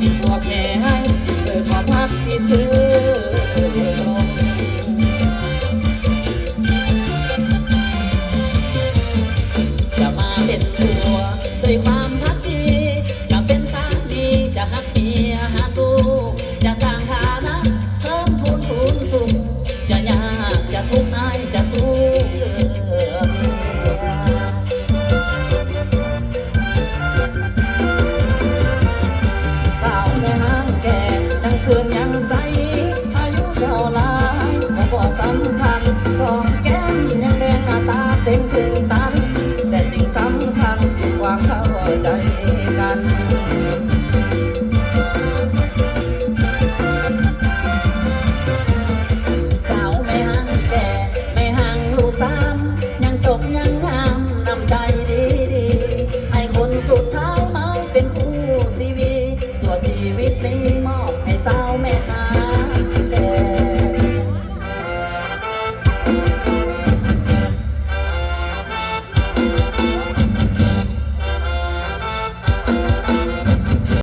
ที่หัแพ้ให้เกิดความพักที่ซื้อจะมาเป็นตัวดยความพักดีจะเป็นสามีจะหักเมียหักลูกจะสร้างฐานะเพิ่มทุนทุนสุขจะยากจะทุกข์ จังเสื่อนยังใสอายุเจ้าหลายก็บ่สำคัญสองแก้มยังแดงหน้าตาเต็มถึงตัน แต่สิ่งสำคัญคือความเข้าใจกัน me